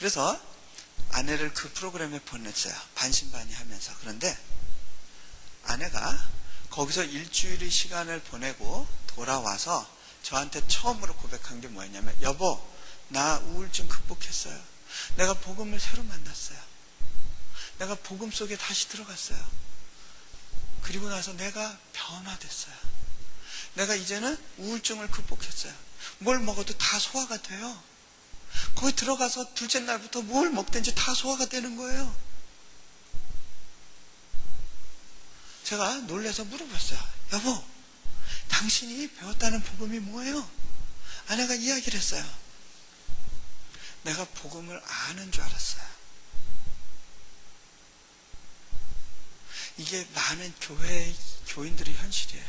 그래서 아내를 그 프로그램에 보냈어요. 반신반의 하면서. 그런데 아내가 거기서 일주일의 시간을 보내고 돌아와서 저한테 처음으로 고백한 게 뭐였냐면 여보 나 우울증 극복했어요. 내가 복음을 새로 만났어요. 내가 복음 속에 다시 들어갔어요. 그리고 나서 내가 변화됐어요. 내가 이제는 우울증을 극복했어요. 뭘 먹어도 다 소화가 돼요. 거기 들어가서 둘째 날부터 뭘 먹든지 다 소화가 되는 거예요. 제가 놀래서 물어봤어요. 여보, 당신이 배웠다는 복음이 뭐예요? 아내가 이야기를 했어요. 내가 복음을 아는 줄 알았어요. 이게 많은 교회 교인들의 현실이에요.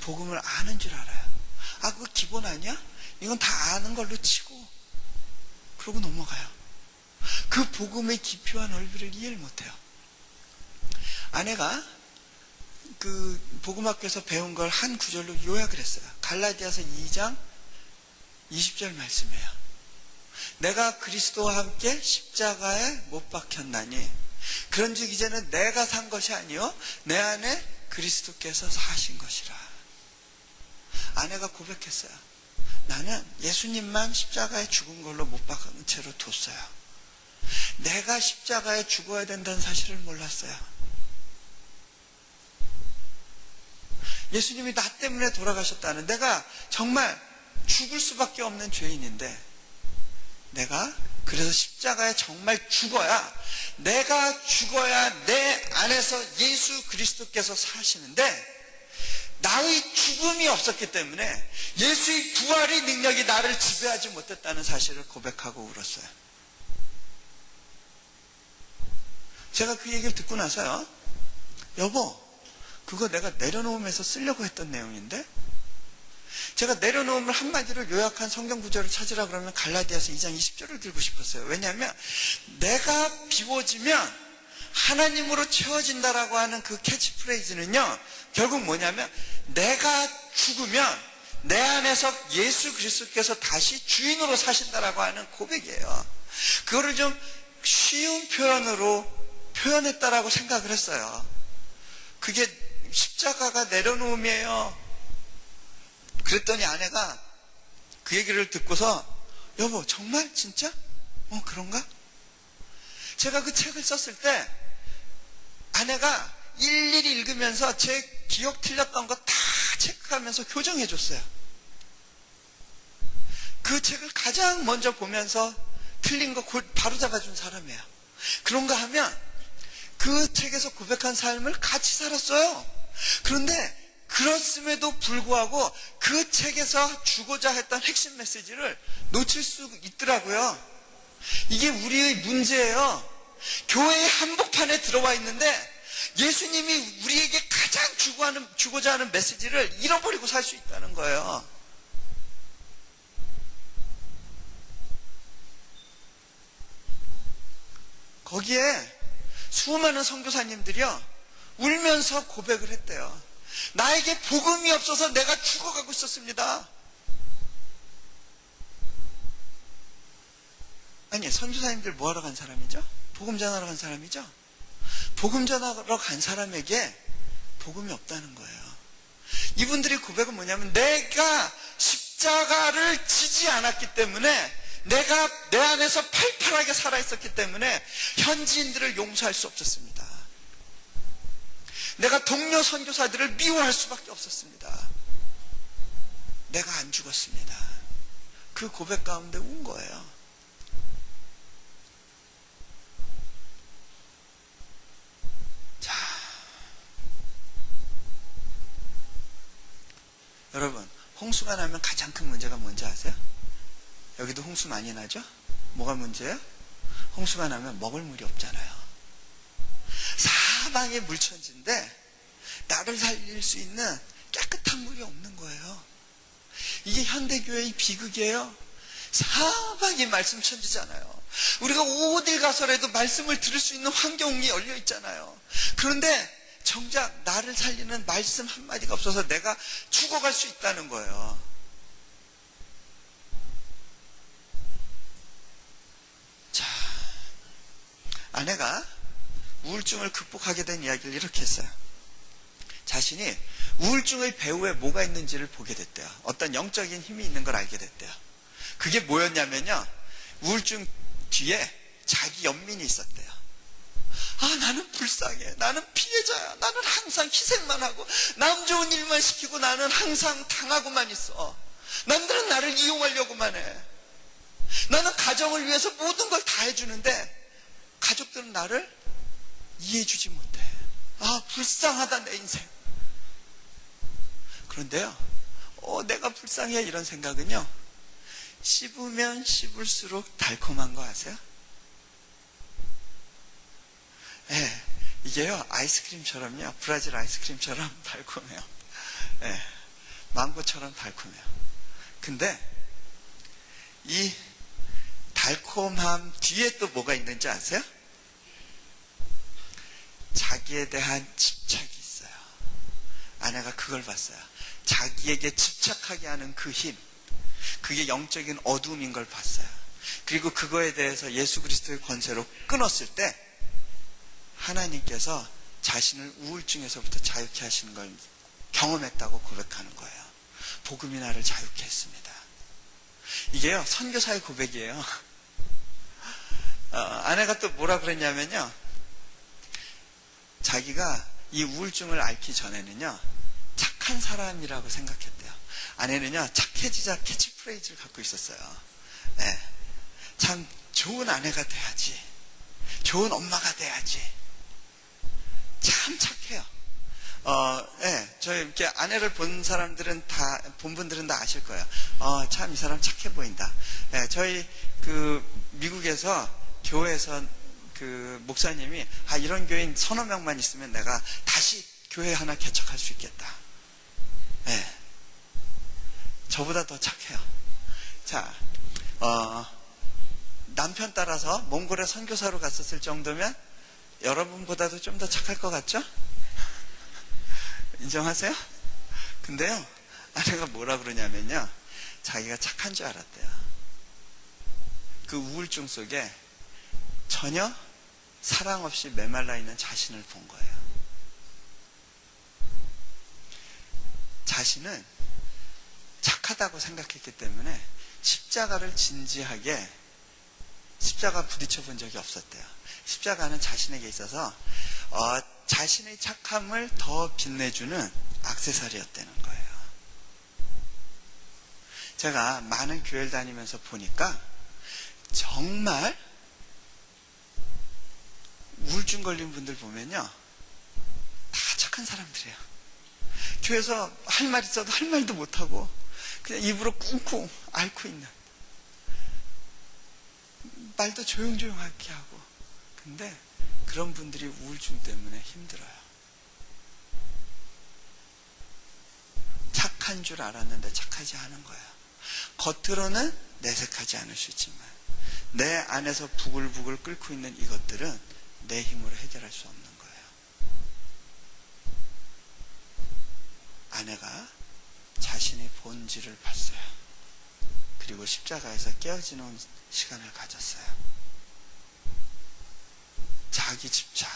복음을 아는 줄 알아요. 아, 그거 기본 아니야? 이건 다 아는 걸로 치고 그러고 넘어가요. 그 복음의 깊이와 넓이를 이해를 못해요. 아내가 그 복음학교에서 배운 걸 한 구절로 요약을 했어요. 갈라디아서 2장 20절 말씀이에요. 내가 그리스도와 함께 십자가에 못 박혔나니 그런즉 이제는 내가 산 것이 아니요 내 안에 그리스도께서 사신 것이라. 아내가 고백했어요. 나는 예수님만 십자가에 죽은 걸로 못 박은 채로 뒀어요. 내가 십자가에 죽어야 된다는 사실을 몰랐어요. 예수님이 나 때문에 돌아가셨다는 내가 정말 죽을 수밖에 없는 죄인인데 내가 그래서 십자가에 정말 죽어야 내가 죽어야 내 안에서 예수 그리스도께서 사시는데 나의 죽음이 없었기 때문에 예수의 부활의 능력이 나를 지배하지 못했다는 사실을 고백하고 울었어요. 제가 그 얘기를 듣고 나서요. 여보, 그거 내가 내려놓으면서 쓰려고 했던 내용인데 제가 내려놓음을 한마디로 요약한 성경 구절을 찾으라 그러면 갈라디아서 2장 20절을 들고 싶었어요. 왜냐하면 내가 비워지면 하나님으로 채워진다라고 하는 그 캐치프레이즈는요. 결국 뭐냐면 내가 죽으면 내 안에서 예수 그리스도께서 다시 주인으로 사신다라고 하는 고백이에요. 그거를 좀 쉬운 표현으로 표현했다라고 생각을 했어요. 그게 십자가가 내려놓음이에요. 그랬더니 아내가 그 얘기를 듣고서 여보 정말 진짜? 어 그런가? 제가 그 책을 썼을 때 아내가 일일이 읽으면서 제 기억 틀렸던 거 다 체크하면서 교정해 줬어요. 그 책을 가장 먼저 보면서 틀린 거 바로 잡아준 사람이에요. 그런가 하면 그 책에서 고백한 삶을 같이 살았어요. 그런데 그렇음에도 불구하고 그 책에서 주고자 했던 핵심 메시지를 놓칠 수 있더라고요. 이게 우리의 문제예요. 교회의 한복판에 들어와 있는데 예수님이 우리에게 가장 주고하는, 주고자 하는 메시지를 잃어버리고 살 수 있다는 거예요. 거기에 수많은 선교사님들이요 울면서 고백을 했대요. 나에게 복음이 없어서 내가 죽어가고 있었습니다. 아니, 선교사님들 뭐하러 간 사람이죠? 복음 전하러 간 사람이죠? 복음 전하러 간 사람에게 복음이 없다는 거예요. 이분들이 고백은 뭐냐면 내가 십자가를 지지 않았기 때문에 내가 내 안에서 팔팔하게 살아있었기 때문에 현지인들을 용서할 수 없었습니다. 내가 동료 선교사들을 미워할 수밖에 없었습니다. 내가 안 죽었습니다. 그 고백 가운데 운 거예요. 자, 여러분, 홍수가 나면 가장 큰 문제가 뭔지 아세요? 여기도 홍수 많이 나죠? 뭐가 문제예요? 홍수가 나면 먹을 물이 없잖아요. 사방에 물천지인데 나를 살릴 수 있는 깨끗한 물이 없는 거예요. 이게 현대교회의 비극이에요. 사방이 말씀 천지잖아요. 우리가 어딜 가서라도 말씀을 들을 수 있는 환경이 열려 있잖아요. 그런데 정작 나를 살리는 말씀 한마디가 없어서 내가 죽어갈 수 있다는 거예요. 아내가 우울증을 극복하게 된 이야기를 이렇게 했어요. 자신이 우울증의 배후에 뭐가 있는지를 보게 됐대요. 어떤 영적인 힘이 있는 걸 알게 됐대요. 그게 뭐였냐면요. 우울증 뒤에 자기 연민이 있었대요. 아, 나는 불쌍해. 나는 피해자야. 나는 항상 희생만 하고, 남 좋은 일만 시키고 나는 항상 당하고만 있어. 남들은 나를 이용하려고만 해. 나는 가정을 위해서 모든 걸 다 해주는데, 가족들은 나를 이해해주지 못해. 아, 불쌍하다, 내 인생. 그런데요, 어, 내가 불쌍해. 이런 생각은요, 씹으면 씹을수록 달콤한 거 아세요? 예, 이게요, 아이스크림처럼요, 브라질 아이스크림처럼 달콤해요. 예, 망고처럼 달콤해요. 근데, 이 달콤함 뒤에 또 뭐가 있는지 아세요? 자기에 대한 집착이 있어요. 아내가 그걸 봤어요. 자기에게 집착하게 하는 그 힘, 그게 영적인 어둠인 걸 봤어요. 그리고 그거에 대해서 예수 그리스도의 권세로 끊었을 때 하나님께서 자신을 우울증에서부터 자유케 하시는 걸 경험했다고 고백하는 거예요. 복음이 나를 자유케 했습니다. 이게요, 선교사의 고백이에요. 어, 아내가 또 뭐라 그랬냐면요. 자기가 이 우울증을 앓기 전에는요, 착한 사람이라고 생각했대요. 아내는요, 착해지자 캐치프레이즈를 갖고 있었어요. 네. 참 좋은 아내가 돼야지. 좋은 엄마가 돼야지. 참 착해요. 어, 예, 저희 이렇게 아내를 본 사람들은 다, 본 분들은 다 아실 거예요. 어, 참 이 사람 착해 보인다. 예, 저희 그 미국에서 교회에서 그 목사님이 아 이런 교인 서너 명만 있으면 내가 다시 교회 하나 개척할 수 있겠다. 예. 저보다 더 착해요. 자, 어, 남편 따라서 몽골에 선교사로 갔었을 정도면 여러분보다도 좀 더 착할 것 같죠? 인정하세요? 근데요, 아내가 뭐라 그러냐면요, 자기가 착한 줄 알았대요. 그 우울증 속에 전혀 사랑 없이 메말라 있는 자신을 본 거예요. 자신은 착하다고 생각했기 때문에 십자가를 진지하게 십자가 부딪혀 본 적이 없었대요. 십자가는 자신에게 있어서 어, 자신의 착함을 더 빛내주는 악세사리였다는 거예요. 제가 많은 교회를 다니면서 보니까 정말 우울증 걸린 분들 보면요. 다 착한 사람들이에요. 교회에서 할 말 있어도 할 말도 못하고 그냥 입으로 쿵쿵 앓고 있는 말도 조용조용하게 하고 근데 그런 분들이 우울증 때문에 힘들어요. 착한 줄 알았는데 착하지 않은 거예요. 겉으로는 내색하지 않을 수 있지만 내 안에서 부글부글 끓고 있는 이것들은 내 힘으로 해결할 수 없는 거예요. 아내가 자신의 본질을 봤어요. 그리고 십자가에서 깨어지는 시간을 가졌어요. 자기 집착.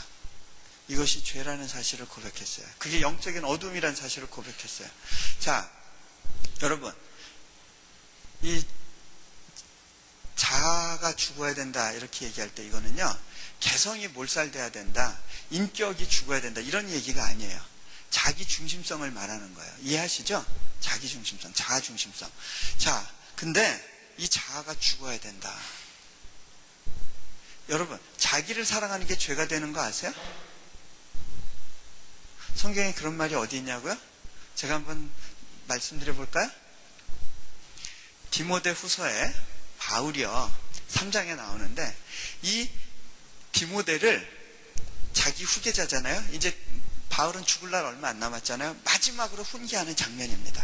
이것이 죄라는 사실을 고백했어요. 그게 영적인 어둠이라는 사실을 고백했어요. 자, 여러분. 이 자아가 죽어야 된다. 이렇게 얘기할 때 이거는요. 개성이 몰살돼야 된다. 인격이 죽어야 된다. 이런 얘기가 아니에요. 자기 중심성을 말하는 거예요. 이해하시죠? 자기 중심성, 자아 중심성. 자, 근데 이 자아가 죽어야 된다. 여러분, 자기를 사랑하는 게 죄가 되는 거 아세요? 성경에 그런 말이 어디 있냐고요? 제가 한번 말씀드려 볼까요? 디모데 후서에 바울이요. 3장에 나오는데 이 디모데를 자기 후계자잖아요. 이제 바울은 죽을 날 얼마 안 남았잖아요. 마지막으로 훈계하는 장면입니다.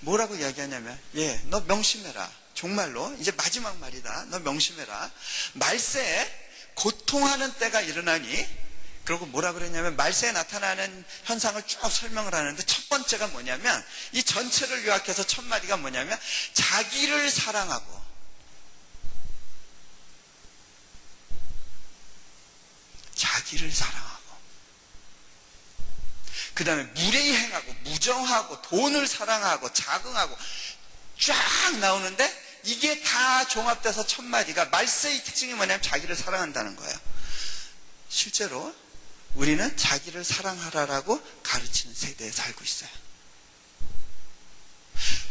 뭐라고 이야기하냐면, 예, 너 명심해라. 정말로 이제 마지막 말이다. 너 명심해라. 말세에 고통하는 때가 일어나니 그리고 뭐라 그랬냐면 말세에 나타나는 현상을 쭉 설명을 하는데 첫 번째가 뭐냐면 이 전체를 요약해서 첫 마디가 뭐냐면 자기를 사랑하고 자기를 사랑하고 그 다음에 무례히 행하고 무정하고 돈을 사랑하고 자긍하고 쫙 나오는데 이게 다 종합돼서 첫 마디가 말세의 특징이 뭐냐면 자기를 사랑한다는 거예요. 실제로 우리는 자기를 사랑하라라고 가르치는 세대에 살고 있어요.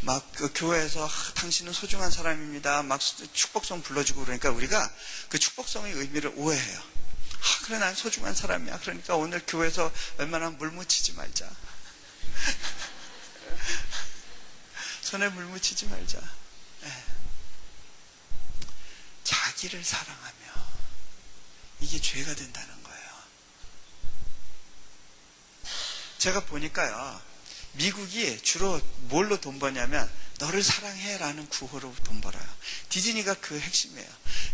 막 그 교회에서 아, 당신은 소중한 사람입니다. 막 축복성 불러주고 그러니까 우리가 그 축복성의 의미를 오해해요. 아, 그래 난 소중한 사람이야. 그러니까 오늘 교회에서 웬만하면 물 묻히지 말자. 손에 물 묻히지 말자. 예. 자기를 사랑하며 이게 죄가 된다는 거예요. 제가 보니까요. 미국이 주로 뭘로 돈 버냐면 너를 사랑해라는 구호로 돈 벌어요. 디즈니가 그 핵심이에요.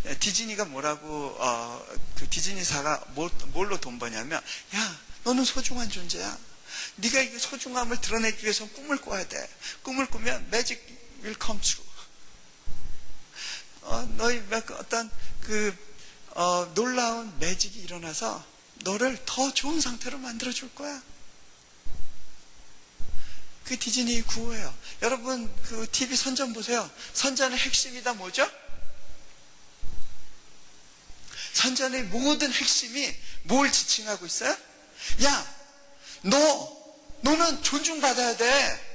예, 디즈니가 뭐라고 어, 그 디즈니사가 뭐, 뭘로 돈 버냐면 야 너는 소중한 존재야. 네가 이 소중함을 드러내기 위해서 꿈을 꿔야 돼. 꿈을 꾸면 magic will come true. 어, 너희 몇- 어떤 그 어, 놀라운 매직이 일어나서 너를 더 좋은 상태로 만들어 줄 거야. 그 디즈니 구호예요. 여러분 그 TV 선전 보세요. 선전의 핵심이 다 뭐죠? 선전의 모든 핵심이 뭘 지칭하고 있어요? 야, 너, 너는 존중받아야 돼.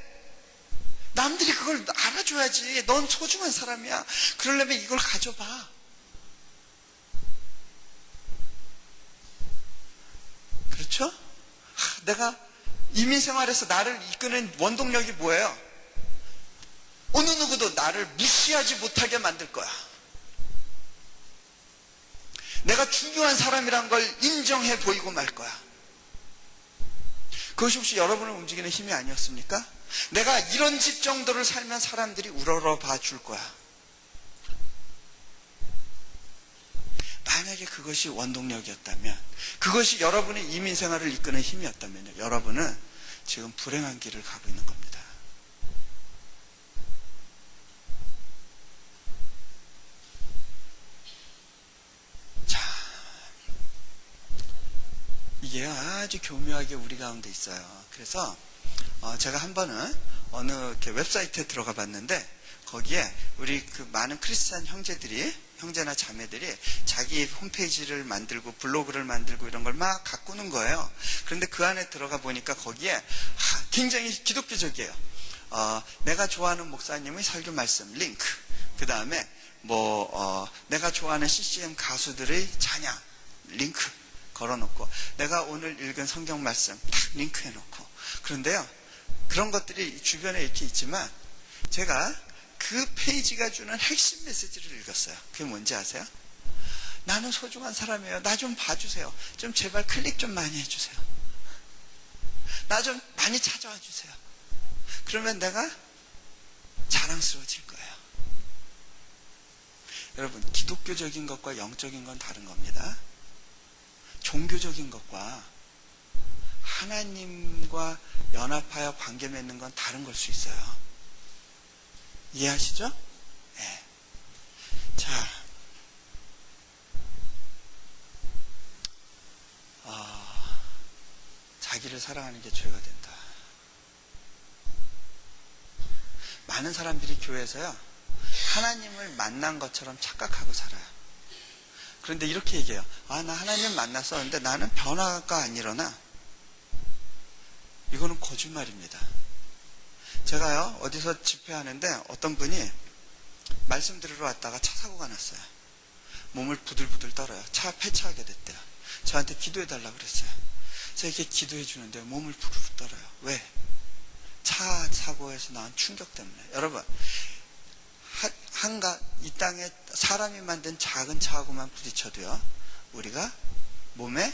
남들이 그걸 알아줘야지. 넌 소중한 사람이야. 그러려면 이걸 가져봐. 그렇죠? 하, 내가 이민 생활에서 나를 이끄는 원동력이 뭐예요? 어느 누구도 나를 무시하지 못하게 만들 거야. 내가 중요한 사람이란 걸 인정해 보이고 말 거야. 그것이 혹시 여러분을 움직이는 힘이 아니었습니까? 내가 이런 집 정도를 살면 사람들이 우러러 봐줄 거야. 만약에 그것이 원동력이었다면, 그것이 여러분의 이민 생활을 이끄는 힘이었다면, 여러분은 지금 불행한 길을 가고 있는 겁니다. 자, 이게 아주 교묘하게 우리 가운데 있어요. 그래서 어, 제가 한 번은 어느 이렇게 웹사이트에 들어가 봤는데 거기에 우리 그 많은 크리스찬 형제들이 형제나 자매들이 자기 홈페이지를 만들고 블로그를 만들고 이런 걸 막 가꾸는 거예요. 그런데 그 안에 들어가 보니까 거기에 하, 굉장히 기독교적이에요. 어, 내가 좋아하는 목사님의 설교 말씀 링크. 그 다음에 뭐 어, 내가 좋아하는 CCM 가수들의 찬양 링크 걸어놓고 내가 오늘 읽은 성경 말씀 딱 링크해놓고 그런데요 그런 것들이 주변에 이렇게 있지만 제가 그 페이지가 주는 핵심 메시지를 읽었어요. 그게 뭔지 아세요? 나는 소중한 사람이에요. 나 좀 봐주세요. 좀 제발 클릭 좀 많이 해주세요. 나 좀 많이 찾아와 주세요. 그러면 내가 자랑스러워질 거예요. 여러분, 기독교적인 것과 영적인 건 다른 겁니다. 종교적인 것과 하나님과 연합하여 관계 맺는 건 다른 걸 수 있어요. 이해하시죠? 네. 자, 아, 자기를 사랑하는 게 죄가 된다. 많은 사람들이 교회에서요, 하나님을 만난 것처럼 착각하고 살아요. 그런데 이렇게 얘기해요. 아, 나 하나님 만났었는데 나는 변화가 안 일어나. 이거는 거짓말입니다. 제가요, 어디서 집회하는데 어떤 분이 말씀 들으러 왔다가 차 사고가 났어요. 몸을 부들부들 떨어요. 차 폐차하게 됐대요. 저한테 기도해달라고 그랬어요. 제가 이렇게 기도해 주는데 몸을 부들부들 떨어요. 왜? 차 사고에서 나온 충격 때문에. 여러분, 한- 한가, 이 땅에 사람이 만든 작은 차하고만 부딪혀도요, 우리가 몸에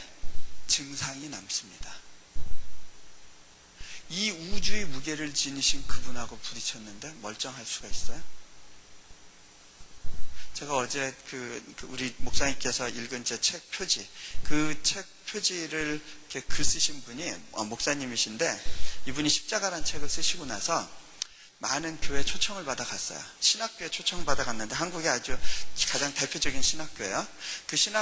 증상이 남습니다. 이 우주의 무게를 지니신 그분하고 부딪혔는데 멀쩡할 수가 있어요? 제가 어제 그, 그 우리 목사님께서 읽은 제 책 표지, 그 책 표지를 이렇게 글 쓰신 분이 어, 목사님이신데 이분이 십자가란 책을 쓰시고 나서 많은 교회 초청을 받아 갔어요. 신학교에 초청 받아 갔는데 한국의 아주 가장 대표적인 신학교예요. 그 신학